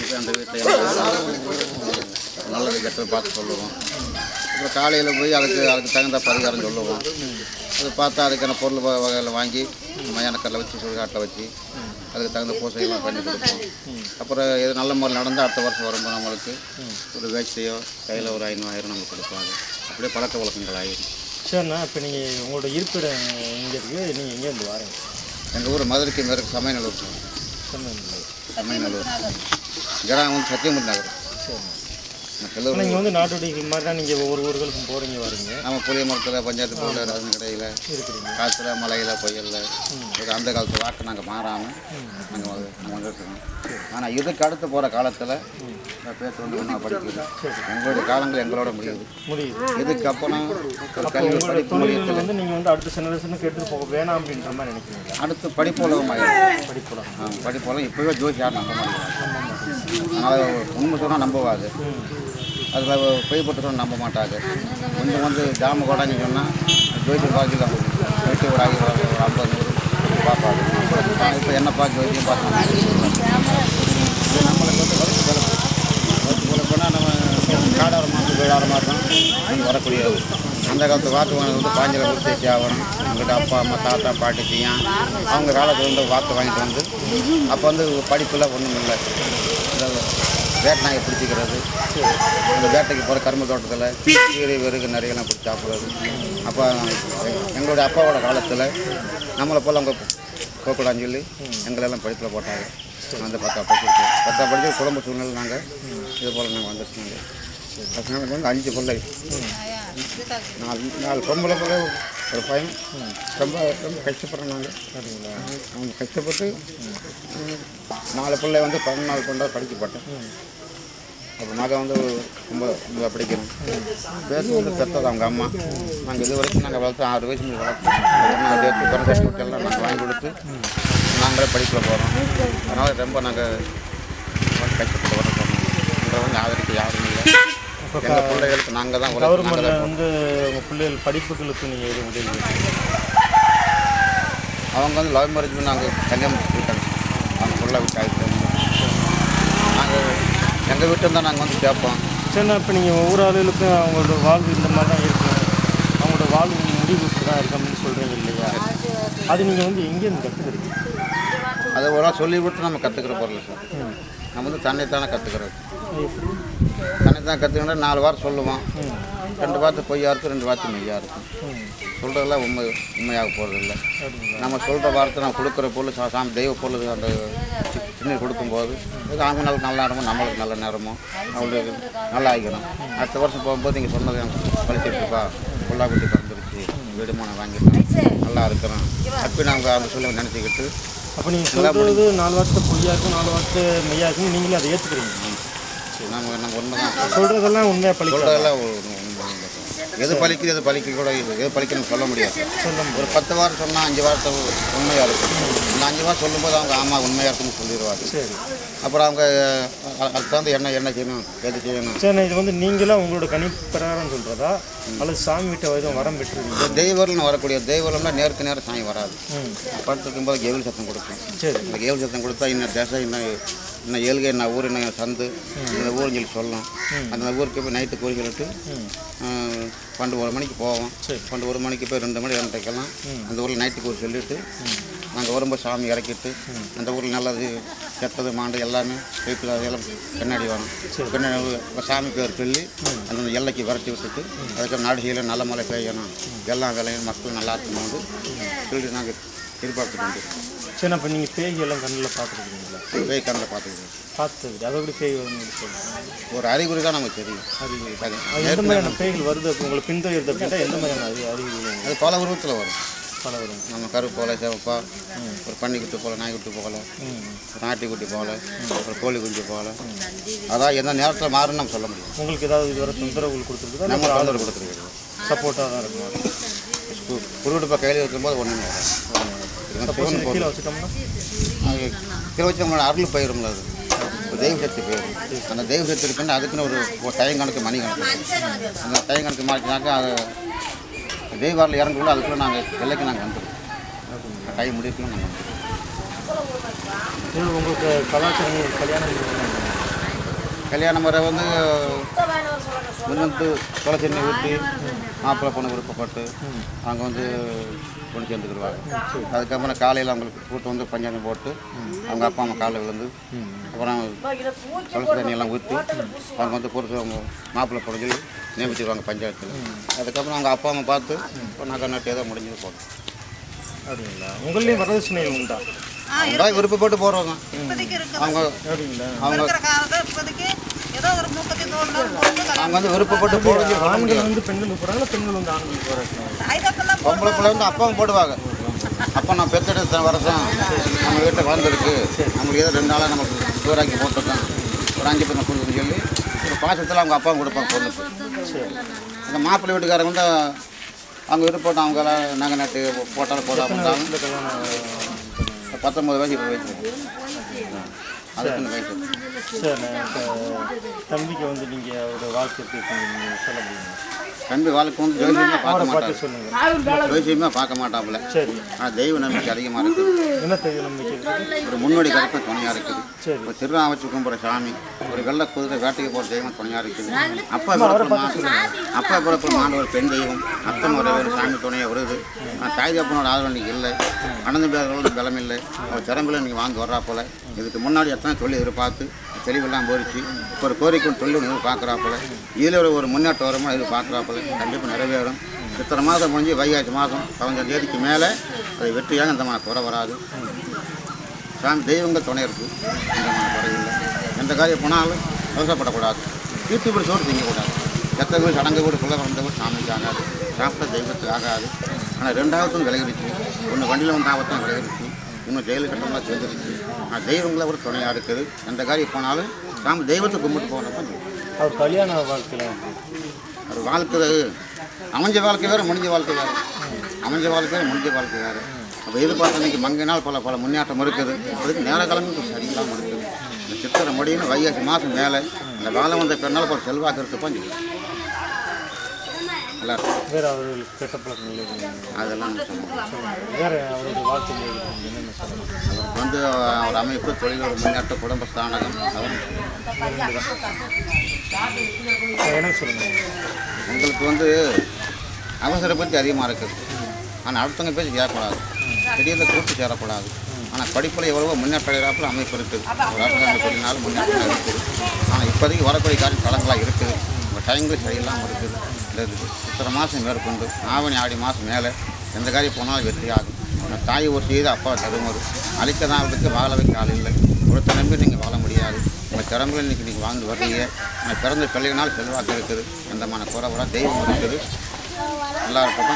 வச்சு அந்த அந்த வீட்டில் நல்லது கெட்டது பார்த்து சொல்லுவோம். அப்புறம் காலையில் போய் அதுக்கு அதுக்கு தகுந்த பரிகாரம் சொல்லுவோம். அது பார்த்தா அதுக்கான பொருள் வ- வகைகளை வாங்கி மயானக்கல்ல வச்சு சுடுகாட்டில் வச்சு அதுக்கு தகுந்த பூசைகள்லாம் பண்ணி கொடுப்போம். அப்புறம் எது நல்ல முறையில் நடந்தால் அடுத்த வருஷம் வரும்போது நம்மளுக்கு ஒரு வேஷ்டையோ கையில் ஒரு ஐநூறாயிரம் நமக்கு கொடுப்பாங்க. அப்படியே பழக்க வழக்கங்கள் ஆகிடும் சரிண்ணா இப்போ நீங்கள் உங்களோட இருப்பிடம் எங்கே இருக்குது நீங்கள் எங்கேருந்து வரீங்க? எங்கள் ஊர் மதுரைக்கு மேற்கு சமயநல்லூர். சொன்னீங்களே சமயநல்லூர். கிராமம் வந்து சத்தியமூர்த்தி நகர். சரிண்ணா. ஆனால் நீங்கள் வந்து நாட்டுடைய மாதிரி தான் நீங்கள் ஒவ்வொரு ஊர்களுக்கும் போகிறீங்க வரீங்க. நம்ம புளிய மரத்தில் பஞ்சாயத்து போர்டில் ரசன் கடையில் இருக்கிறீங்க காற்றுல மலையில் புயலில். அந்த காலத்து வாக்கு நாங்கள் மாறாமல் நாங்கள் வந்து நாங்கள் வந்துருக்கோம் ஆனால் இதுக்கு அடுத்து போகிற காலத்தில் பேச்சு வந்து ஒன்றா படிக்குது எங்களுடைய காலங்கள் எங்களோட முடியுது. முடியுது. இதுக்கப்புறம் ஒரு கல்வி படிப்பு முடியத்தில் வந்து நீங்கள் வந்து அடுத்த ஜெனரேஷனுக்கு எடுத்துகிட்டு போக வேணாம் அப்படின்ற மாதிரி நினைக்கிறீங்களா? அடுத்து படிப்பு உலகம் ஆகிடும் படிப்பலாம் படிப்பு உலகம் இப்போவே ஜோசி யாரும் நம்ப மாட்டேங்கிறாங்க அதனால் உண்மை சொன்னால் நம்புவாங்க அதில் பொய் போட்டுக்கணும் நம்ப மாட்டாங்க. கொஞ்சம் வந்து ஜாம கொடான்னு சொன்னால் ஜோதி பாக்கில் ஜோதி ஒரு ஆகி ஒரு ஐம்பது நூறு பார்ப்பாங்க. இப்போ என்ன பார்க்க ஜோசியும் பார்ப்பாங்க இது நம்மளுக்கு வந்து வறுத்து பிறப்பு வறுத்து நம்ம காடார மாதம் வீடார மாதம் வரக்கூடிய வரக்கூடியது. அந்த காலத்து வாத்து வாங்கினது வந்து பாஞ்சல கொடுத்து ஆகணும். எங்கள்கிட்ட அப்பா அம்மா தாத்தா பாட்டி தீயான் அவங்க காலத்தில் வந்து வாத்து வாங்கிட்டு வந்து அப்போ வந்து படிப்புலாம் ஒன்றும் இல்லை. வேட்டை பிடிச்சிக்கிறது. இந்த வேட்டைக்கு போகிற கரும்பு தோட்டத்தில் கீரை வெறுகு நிறையெல்லாம் பிடிச்சி சாப்பிட்றது. அப்போ எங்களுடைய அப்பாவோட காலத்தில் நம்மளை போல் அவங்க போகக்கூடாதுன்னு சொல்லி எங்களெல்லாம் படிப்பில் போட்டாங்க. அந்த பத்தா படிச்சிருக்கோம் பத்தா படிச்சு குடும்ப சூழ்நிலை நாங்கள் இது போல் நாங்கள் வந்துருக்கோங்க வந்து அஞ்சு பிள்ளை நாலு நாலு பொம்பளை பிள்ளை ஒரு பையன். ரொம்ப ரொம்ப கஷ்டப்படுறோம் நாங்கள் சரிங்களா அவங்க கஷ்டப்பட்டு நாலு பிள்ளை வந்து பதினாலு கொண்டா படிக்கப்பட்டேன் அப்போ மகன் வந்து ரொம்ப ரொம்ப படிக்கணும். பேசு வந்து பெற்றது அவங்க அம்மா. நாங்கள் இது வரைக்கும் நாங்கள் வளர்த்து ஆறு வயசு மேலே வளர்த்து நாங்கள் பிறந்த நாங்கள் வாங்கி கொடுத்து நாங்களே படிக்க போகிறோம் அதனால் ரொம்ப நாங்கள் கஷ்டப்பட்டு வர போகிறோம் வந்து ஆதரிக்க யாரும் இல்லை. எங்கள் பிள்ளைகளுக்கு நாங்கள் தான் தான் வந்து உங்கள் பிள்ளைகள் படிப்புகளுக்கு நீங்கள் எதுவும் உதவி அவங்க வந்து லவ் மேரேஜ் பண்ணி நாங்கள் கல்யாணம் போயிட்டாங்க அவங்க ஃபுல்லாக விட்டு ஆகிட்டு நாங்கள் எங்கள் வீட்டில் தான் நாங்கள் வந்து கேட்போம். சரிண்ணா இப்போ நீங்கள் ஒவ்வொரு ஆளுகளுக்கும் அவங்களோட வாழ்வு இந்த மாதிரி தான் இருக்கும் அவங்களோட வாழ்வு முடிவு தான் இருக்கு அப்படின்னு சொல்கிறீங்க இல்லையா? அது நீங்கள் வந்து எங்கேருந்து கற்றுக்கிறீங்க அதை ஒரு சொல்லி கொடுத்து நம்ம கற்றுக்கிற பொருள் சார். நம்ம வந்து தன்னைத்தானே கற்றுக்கிறது எப்படி தன்னைத்தான் கற்றுக்கிட்டா நாலு வாரம் சொல்லுவோம் ரெண்டு வார்த்தை பொய்யா இருக்கும் ரெண்டு வார்த்தை மெய்யா இருக்கும். சொல்கிறதெல்லாம் உண்மை உண்மையாக போகிறது இல்லை அப்படிங்களா நம்ம சொல்கிற வார்த்தை நம்ம கொடுக்குற பொருள் சா- சாமி தெய்வ பொருள் அந்த சின்ன கொடுக்கும்போது இது அவங்க நல்ல நல்ல நேரமும் நம்மளுக்கு நல்ல நேரமும் அவங்களுக்கு நல்லா ஆகிக்கணும். அடுத்த வருஷம் போகும்போது நீங்கள் சொன்னது எனக்கு பழிச்சிருப்பா புல்லாக்குட்டி பிறந்துருச்சு வீடுமான வாங்கிட்டோம். நல்லா இருக்கிறோம். அப்படி நாங்கள் அந்த சொல்ல நினச்சிக்கிட்டு அப்போ நீங்கள் சொல்கிறது நாலு வாரத்தை பொய்யா இருக்கும் நாலு வாரத்தை மெய்யா இருக்கும் நீங்களே அதை ஏற்றுக்கிறீங்க நம்ம நம்ம உண்மை தான் சொல்கிறதெல்லாம் உண்மையாக இல்லை. எது பலிக்குது எது பலிக்க கூட எது பலிக்கணும்னு சொல்ல முடியாது. ஒரு பத்து வாரம் சொன்னால் அஞ்சு வாரத்தை உண்மையாக இருக்கும். இந்த அஞ்சு வாரம் சொல்லும்போது அவங்க ஆமாம் உண்மையாக இருக்குன்னு சொல்லிடுவாங்க சரி. அப்புறம் அவங்க அ- அதுக்கு தகுந்த என்ன என்ன செய்யணும் எது செய்யணும்? சரிண்ணா இது வந்து நீங்களா உங்களோட கணிப்பு பிரகாரம் சொல்கிறதா அல்லது சாமி விட்ட எதுவும் வரம் இந்த தெய்வம்னு வரக்கூடிய தெய்வம்னா நேருக்கு நேரம் சாமி வராது. ம். படுத்துருக்கும் போது கெவில் சத்தம் கொடுக்கும் சரி. இந்த கெவில் சத்தம் கொடுத்தா இன்னும் தேசம் இன்னும் இன்னும் ஏழுகை என்ன ஊர் என்ன சந்து இந்த ஊருன்னு சொல்லி சொல்லலாம் அந்த ஊருக்கு போய் நைட்டு கூறி சொல்லிட்டு பண்டு ஒரு மணிக்கு போவோம். பண்டு ஒரு மணிக்கு போய் ரெண்டு மணி ரெண்டரைக்கெல்லாம் அந்த ஊரில் நைட்டுக்கு ஒரு சொல்லிட்டு நாங்கள் வரும்போது சாமி இறக்கிட்டு அந்த ஊரில் நல்லது கெட்டது மாண்டு எல்லாமே வீட்டில் எல்லாம் பின்னாடி வரும். பின்னாடி சாமி பேர் சொல்லி அந்த எல்லைக்கு விரட்டி விட்டுட்டு அதுக்கு நாடுகையில் நல்ல மழை பெய்யணும். எல்லாம் விளையும் மக்கள் நல்லா இருக்கணும் வந்து சொல்லி நாங்கள் எதிர்பார்த்துட்டு வந்துருக்கோம் சரி அப்போ நீங்கள் பேய் எல்லாம் கண்ணில் பார்த்துருக்கீங்களா? பேய் கண்ணில் பார்த்துக்கிறோம் பார்த்தது அதை எப்படி பேய் சொல்லுங்கள் ஒரு அறிகுறி தான் நமக்கு தெரியும். அது அது எந்த மாதிரியான பேய்கள் வருது? உங்களை பின்தொடருது அப்படின்னா எந்த மாதிரியான அறி அறிகுறிகள் அது பல உருவத்தில் வரும். பல வரும் நம்ம கருப்பு போல சிவப்பா ஒரு பன்னிக்குட்டி போல நாய்க்குட்டி போல நாட்டுக்குட்டி போல ஒரு கோழி குஞ்சு போல. அதான் எந்த நேரத்தில் மாறுன்னு நம்ம சொல்ல முடியும். உங்களுக்கு ஏதாவது இதுவரை தொந்தரவுகள் கொடுத்துருக்குதா? நம்ம தொந்தரவு கொடுத்துருக்கோம் சப்போர்ட்டாக தான் இருக்கும்? குருவிடுப்பை கையில் இருக்கும்போது ஒன்றுமே வராது. சப்போஸ் சிவன் கீழே வச்சுட்டோம்னா? கீழே வச்சு நம்மளோட அருள் பயிரும்ல அது. ஒரு தெய்வ சக்தி போயிடும் அந்த தெய்வ சக்தி இருக்குன்னு அதுக்குன்னு ஒரு டைம் கணக்கு மணி கணக்கு. அந்த டைம் கணக்கு மாற்றினாக்கா அது தெய்வாரில் இறங்குள்ள அதுக்குள்ளே நாங்கள் எல்லைக்கு நாங்கள் வந்துடுவோம் டைம் முடிவுக்குள்ள நாங்கள் உங்களுக்கு கலாச்சாரம் கல்யாணம். கல்யாண முறை வந்து முன்னத்து தொலைச்செண்ணை ஊற்றி மாப்பிள்ளை பொண்ணு விருப்பப்பட்டு அவங்க வந்து பொண்ணு சேர்ந்துக்கிடுவாங்க. அதுக்கப்புறம் காலையில் அவங்களுக்கு கூட்டு வந்து பஞ்சாயத்து போட்டு அவங்க அப்பா அம்மா காலில் விழுந்து அப்புறம் துளசி தண்ணி எல்லாம் ஊற்றி அவங்க வந்து புருஷன் மாப்பிள்ளை பொண்ணு சொல்லி நியமிச்சிருவாங்க பஞ்சாயத்தில். அதுக்கப்புறம் அவங்க அப்பா அம்மா பார்த்து பொண்ணாக்கா நட்டு ஏதோ முடிஞ்சது போடும் அப்படிங்களா? உங்களையும் வரதட்சணைகள் உண்டா? அவங்க விருப்பப்பட்டு இருக்கு அவங்க அவங்க அவங்க வந்து விருப்பப்பட்டு போடுறது ஆண்கள் வந்து பெண்கள் போகிறாங்க பெண்கள் வந்து ஆண்கள் போகிறாங்க பொம்பளை பிள்ளை வந்து அப்பாவும் போடுவாங்க. அப்பா நான் பெத்தெடுத்த வருஷம் நம்ம வீட்டில் வளர்ந்துருக்கு. நம்மளுக்கு ஏதோ ரெண்டு நாளாக நமக்கு சூறாக்கி போட்டிருக்கோம். ஒரு அஞ்சு பேர் கொடுக்குன்னு சொல்லி ஒரு பாசத்தில் அவங்க அப்பாவும் கொடுப்பாங்க பொண்ணுக்கு. அந்த மாப்பிள்ளை வீட்டுக்காரங்க வந்து அவங்க விருப்பம் அவங்க நாங்கள் நட்டு போட்டாலும் போடாமல் பத்தொம்பது வயசு இருபது வயசு. வயசு சார் தம்பிக்கு வந்து நீங்கள் அவரோட வாழ்க்கை சொல்ல முடியுமா? தம்பி வாழ்க்கை வந்து ஜோசியமாக பார்க்க சொல்லுங்கள் ஜோசியமாக பார்க்க மாட்டாப்புல. ஆனால் தெய்வ நம்பிக்கை அதிகமாக இருக்குது ஒரு முன்னோடி கருப்பு துணையாக இருக்குது. சரி. ஒரு திருநா வச்சு கும்பிட்ற சாமி ஒரு வெள்ளை குதிரை வேட்டைக்கு போகிற தெய்வம் துணையாக இருக்குது. அப்பா பிறப்பு மா- அப்பா பிறப்பு மாண்ட ஒரு பெண் தெய்வம் அத்தன் ஒரே ஒரு சாமி துணையாக வருது. தாய் தப்பனோட ஆதரவு இன்னைக்கு இல்லை. அனந்த பேர்களோட பலம் இல்லை அவர் திறமையில நீங்கள் வாங்கி வர்றா போல. இதுக்கு முன்னாடி எத்தனை சொல்லி எதிர்பார்த்து தெளிவெல்லாம் போயிடுச்சு இப்போ ஒரு கோரிக்கை தொழில் ஒன்று இதில் ஒரு ஒரு முன்னேற்றம் வருமா எதிர்பார்க்குறாப்புல கண்டிப்பாக நிறைவேறும். இத்தனை மாதம் முடிஞ்சு வைகாசி மாதம் பதினஞ்சாம் தேதிக்கு மேலே அது வெற்றியாக இந்த மாதிரி குறை வராது. சாமி தெய்வங்கள் துணை இருக்குது எந்த மாதிரி குறையில்லை எந்த காரியம் போனாலும் அவசரப்படக்கூடாது. தீர்த்துப்படி சோறு திங்கக்கூடாது. எத்தனை பேர் சடங்கு கூட பிள்ளை வந்த கூட சாமிக்கு ஆகாது சாப்பிட்ட தெய்வத்துக்கு ஆகாது. ஆனால் ரெண்டாவதும் விலகிடுச்சு ஒன்று வண்டியில் வந்து ஆபத்தும் விலகிடுச்சு இன்னும் ஜெயிலு கட்டமாக சேர்ந்துருச்சு ஆனால் தெய்வங்களை ஒரு துணையாக இருக்குது. எந்த காரியம் போனாலும் சாமி தெய்வத்தை கும்பிட்டு போனப்ப அவர் கல்யாண வாழ்க்கையில். அது வாழ்க்கை அமைஞ்ச வாழ்க்கை வேறு முடிஞ்ச வாழ்க்கை வேறு. அமைஞ்ச வாழ்க்கை வேறு முடிஞ்ச வாழ்க்கை வேறு. அப்போ எதிர்பார்த்த இன்னைக்கு மங்கினால் பல பல முன்னேற்றம் இருக்குது. அதுக்கு நேர காலமும் சரியில்லாமல் இருக்குது. இந்த சித்திரை முடியும்னு வைகாசி மாதம் மேலே. இந்த காலம் வந்த பெண்ணால் ஒரு செல்வாக்கு இருக்குப்பா சொல்லி நல்லா இருக்கும் வேறு அவர்களுக்கு கெட்ட பழக்கங்கள் அதெல்லாம் வேறு அவருடைய வாழ்க்கை என்னென்ன அவருக்கு வந்து அவர் அமைப்பு தொழில் ஒரு முன்னேற்ற குடும்ப ஸ்தானகம் எனக்கு சொல்லுங்கள் உங்களுக்கு வந்து அவசர பற்றி அதிகமாக இருக்குது. ஆனால் அடுத்தவங்க பேச்சு கேட்கக்கூடாது. திடீர்னு கூட்டு சேரக்கூடாது. ஆனால் படிப்பில் எவ்வளவோ முன்னேற்ற அடைகிறாப்புல அமைப்பு இருக்குது. ஒரு அரசாங்க தொழில்னாலும் முன்னேற்றம் இருக்குது. ஆனால் இப்போதைக்கு வரக்கூடிய காரியம் தளங்களாக இருக்குது உங்கள் டைம்கள் சரியில்லாமல் இருக்குது. இந்த சித்திரை மாதம் மேற்கொண்டு ஆவணி ஆடி மாதம் மேலே எந்த காரியம் போனாலும் வெற்றி ஆகும். ஆனால் தாய் ஒரு செய்து அப்பா தருமரு அழிக்க தான் அவருக்கு வாழ வைக்க ஆள் இல்லை. ஒரு நம்பி நீங்கள் வாழ முடியாது. உங்கள் திறமையில் இன்றைக்கி நீங்கள் வாழ்ந்து வர்றீங்க. ஆனால் பிறந்த பிள்ளைகளால் செல்வாக்கு இருக்குது. எந்த மன குறைவரா தெய்வம் இருக்குது. நல்லா இருப்போம்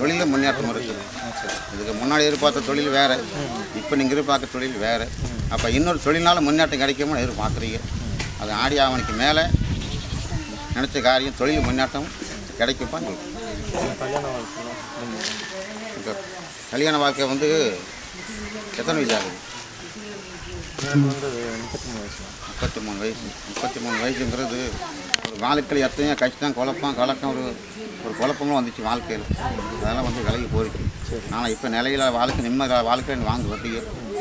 தொழிலில் முன்னேற்றம் இருக்குது. இதுக்கு முன்னாடி எதிர்பார்த்த தொழில் வேறு. இப்போ நீங்கள் எதிர்பார்க்குற தொழில் வேறு. அப்போ இன்னொரு தொழில்னால முன்னேற்றம் கிடைக்குமோ எதிர்பார்க்குறீங்க. அது ஆடி ஆவணிக்கு மேலே நினச்ச காரியம் தொழில் முன்னேற்றம் கிடைக்குப்பான்னு சொல்லுங்கள் கல்யாண இப்போ கல்யாண வாழ்க்கை வந்து எத்தனை வயசு ஆகுது? முப்பத்தி மூணு வயசு. முப்பத்தி மூணு வயசுங்கிறது ஒரு வாழ்க்கையில் எத்தனையோ கஷ்டம் குழப்பம் கலக்கம் ஒரு ஒரு குழப்பமும் வந்துச்சு வாழ்க்கையில். அதெல்லாம் வந்து விலகி போயிடுச்சு ஆனால் இப்போ நிலையில் வாழ்க்கை நிம்மதி வாழ்க்கைன்னு வாங்க வருது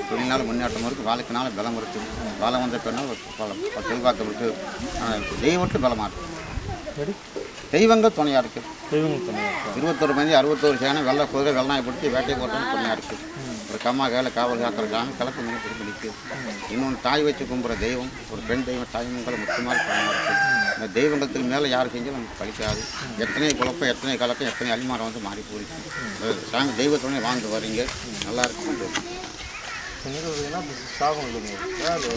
தொழில்னால முன்னேற்றம் இருக்குது வாழ்க்கைனால பலம் இருக்குது பலம் வந்த பின்னால் பலம் ஒரு இருக்குது தெய்வத்துக்கு பலமாக இருக்குது தெய்வங்கள் துணையாக இருக்குது தெய்வங்கள் பண்ணுவாங்க இருபத்தொரு மணி அறுபத்தோரு சேனை வெள்ளை குதிரை வெள்ளாயப்படுத்தி வேட்டை போட்டோன்னு துணையாக இருக்குது ஒரு கம்மா கையில் காவல் காக்கிற சாமி கலக்கு மீன் பிடிச்சி நிற்குது இன்னொன்று தாய் வச்சு கும்பிட்ற தெய்வம் ஒரு பெண் தெய்வம் தாய்மங்களை முக்கியமாக பலமாக இருக்குது இந்த தெய்வங்களுக்கு மேலே யார் செஞ்சாலும் நமக்கு பலிக்காது எத்தனை குழப்பம் எத்தனை கலக்கம் எத்தனை அலிமாரம் வந்து மாறி அது சாமி தெய்வத்துடனே வாழ்ந்து வரீங்க நல்லா இருக்கும் சொன்னதுன்னா சாகம் இல்லைங்க அது ஒரு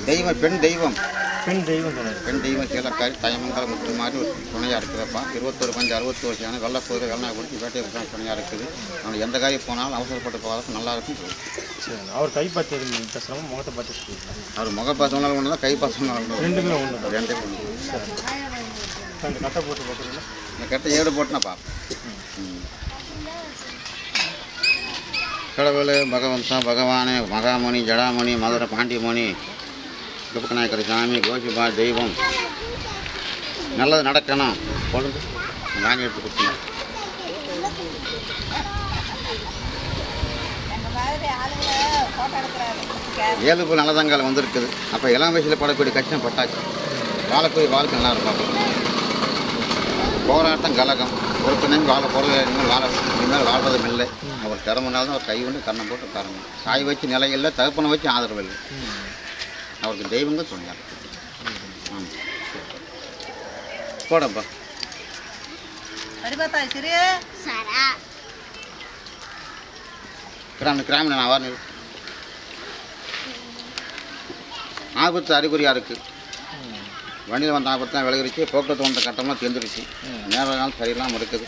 தெய்வம் பெண் தெய்வம். பெண் தெய்வம் பெண் தெய்வம் கீழக்காரி தயமங்கலம் முத்து மாதிரி ஒரு துணையாக இருக்குதுப்பா இருபத்தொரு பஞ்சு அறுபத்தோரு சேனை வெள்ளை குதிரை வெள்ளை கொடுத்து வேட்டையை துணையாக இருக்குது. நம்ம எந்த காரியம் போனாலும் அவசரப்பட்டு போகிறதுக்கு நல்லா இருக்கும். சரி அவர் கை பார்த்து பேசுகிறாம முகத்தை பார்த்து அவர் முக பாசம்னாலும் ஒன்று தான் கை ஒன்று ரெண்டுமே ஒன்று தான் ரெண்டே ஒன்று சரி. கட்டை போட்டு பார்க்குறீங்களா? இந்த கட்டை ஏடு போட்டுனா பார்ப்போம். கடவுள் பகவந்தம் பகவானே மகாமணி ஜடாமணி மதுரை பாண்டியமணி துப்பக்கநாயக்கர் சாமி கோஷிபா தெய்வம். நல்லது நடக்கணும். பொழுது நாங்கள் எடுத்து கொடுக்கணும் அந்த நல்லதங்கால் வந்திருக்குது. அப்போ இளம் வயசில் படக்கூடிய கஷ்டம் பட்டாச்சு. வாழக்கூடிய வாழ்க்கை நல்லா இருக்கும் போராட்டம் கலகம். ஒரு பின்னைக்கு வாழ போகிறது இனிமேல் வாழ இனிமேல் வாழ்றதும் இல்லை. அவர் திறமைனாலும் அவர் கை கொண்டு கண்ணை போட்டு தரணும் தாய் வச்சு நிலை இல்லை தகப்பனை வச்சு ஆதரவு இல்லை. அவருக்கு தெய்வங்க சொன்னார். ஆமாம் போடப்பா. கிராம கிராமின நான் வரணும் ஆபத்து அறிகுறியாக இருக்குது வண்டியில் வந்த ஆபத்து தான் விலகிருச்சு. போக்குவரத்து வந்த கட்டமாக தெரிஞ்சிருச்சு நேர நாள் சரியில்லாமல் இருக்குது.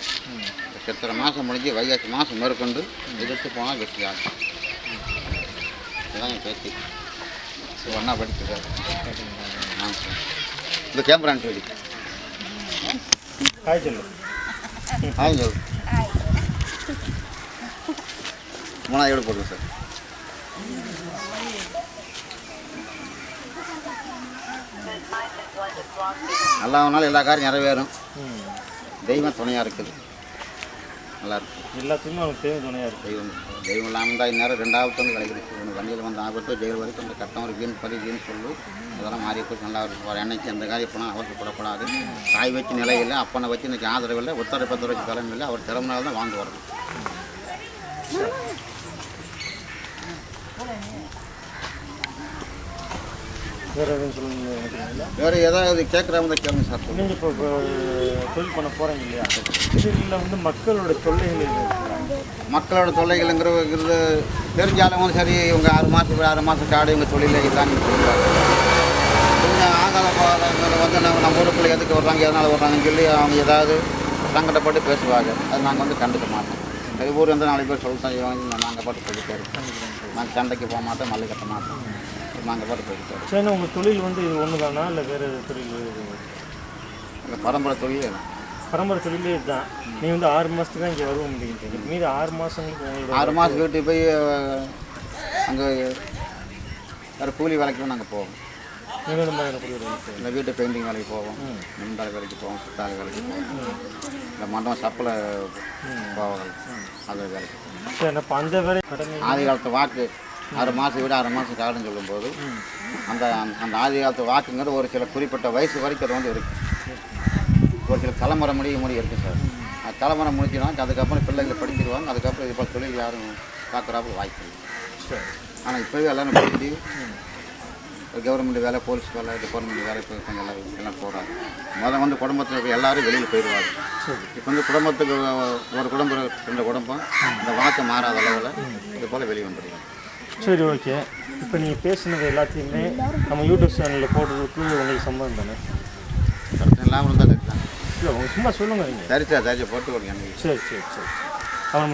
சித்திரை மாதம் முடிஞ்சு வைகாசி மாதம் மேற்கொண்டு எதிர்த்து போனால் வெற்றி ஆகும். இதுதான் என் பேச்சு. ஒன்றா படிக்கிறார் ஆ. சார் இந்த கேமரான்னு சொல்லி காய் சொல்லு. ஆகும் சொல்லு. மூணாவது எவ்வளோ போடுங்க சார். நல்லாவனாலும் எல்லா காரியம் நிறைவேறும். தெய்வம் துணையாக இருக்குது. நல்லா இருக்கு. எல்லாத்துக்குமே அவனுக்கு தேவை துணையாக இருக்குது தெய்வம் தெய்வம் இல்லாமல் தான் இந்நேரம் ரெண்டாவது வந்து கிடைக்கிறது. ஒன்று வண்டியில் வந்த ஆபத்து ஜெயில் வரைக்கும் அந்த கட்டம் ஒரு வீண் பறி வீண் சொல்லு. அதெல்லாம் மாறி போய் நல்லா இருக்கும் ஒரு எண்ணெய்க்கு அந்த காரியம் போனால் அவசரப்படக்கூடாது தாய் வச்சு நிலையில் அப்பனை வச்சு இன்னைக்கு ஆதரவு இல்லை உத்தர பத்திர வச்சு தலைமை இல்லை. அவர் திறமைனால தான் வாழ்ந்து வரணும் வேறு எதுவும் சொல்லணும்னு நினைக்கிறீங்களா? வேறு ஏதாவது கேட்குறவங்க கேளுங்க சார். நீங்கள் இப்போ தொழில் பண்ண போகிறீங்க இல்லையா? இதில் வந்து மக்களோட தொல்லைகள். மக்களோட தொல்லைகள்ங்கிறது தெரிஞ்சாலும் சரி இவங்க ஆறு மாதம் ஆறு மாதம் காடு இவங்க தொழிலே இல்லான்னு சொல்லுவாங்க கொஞ்சம் ஆகாத பாதங்கள் வந்து நம்ம நம்ம ஊருக்குள்ள எதுக்கு வர்றாங்க எதனால் வர்றாங்கன்னு சொல்லி அவங்க ஏதாவது சங்கடப்பட்டு பேசுவாங்க. அது நாங்கள் வந்து கண்டுக்க மாட்டோம். சரி ஊர் வந்து நாலு பேர் சொல்லிட்டு செய்வாங்க நாங்கள் பாட்டு போயிட்டே இருக்கோம். நாங்கள் சண்டைக்கு போக மாட்டோம் மல்லு கட்ட மாட்டோம். நாங்கள் பாட்டு போயிட்டே சரி உங்கள் தொழில் வந்து இது ஒன்று தானா இல்லை வேறு தொழில்? இந்த பரம்பரை தொழில். பரம்பரை தொழிலே இதுதான். நீ வந்து ஆறு மாதத்துக்கு தான் இங்கே வருவ முடியுங்க மீதி ஆறு மாதங்களுக்கு உங்களோட ஆறு மாதம் வீட்டுக்கு போய் அங்கே வேறு கூலி வேலைக்கு நாங்கள் போவோம். இந்த வீட்டு பெயிண்டிங் வேலைக்கு போவோம். மின்தாள் வேலைக்கு போவோம் சுத்தாள் வேலைக்கு போவோம். இந்த மண்டபம் சப்பில் போவோம். அது வேலைக்கு. சரி அந்த வேலை ஆதி காலத்து வாக்கு. ஆறு மாதம் விட ஆறு மாதம் காடுன்னு சொல்லும்போது அந்த அந்த ஆதி காலத்து வாக்குங்கிறது ஒரு சில குறிப்பிட்ட வயசு வரைக்கும் அது வந்து இருக்குது ஒரு சில தலைமுறை முடிய முடியும் இருக்குது சார். அது தலைமுறை முடிஞ்சிடும் அதுக்கப்புறம் பிள்ளைங்களை படிச்சிருவாங்க அதுக்கப்புறம் இப்போ தொழில் யாரும் பார்க்குறாப்புல வாய்ப்பு இல்லை. ஆனால் இப்போவே எல்லாரும் படிச்சு கவர்மெண்ட் வேலை போலீஸ் வேலை டிபார்ட்மெண்ட் வேலை இப்போ கொஞ்சம் எல்லாம் எல்லாம் போகிறாங்க முதல்ல வந்து குடும்பத்தில் எல்லோரும் வெளியில் போயிடுவாங்க. இப்போ வந்து குடும்பத்துக்கு ஒரு குடும்பம் ரெண்டு குடும்பம் அந்த வாக்கு மாறாத அளவில் இது போல் வெளியே வந்துடுவாங்க. சரி ஓகே. இப்போ நீங்கள் பேசுனது எல்லாத்தையுமே நம்ம யூடியூப் சேனலில் போடுறதுக்கு உங்களுக்கு சம்மதம் தானே? இல்லாமல் இருந்தால் இல்லை உங்க சும்மா சொல்லுங்கள் நீங்கள் சரிச்சா சரிச்சா போட்டு கொடுங்க சரி சரி சரி. அவன்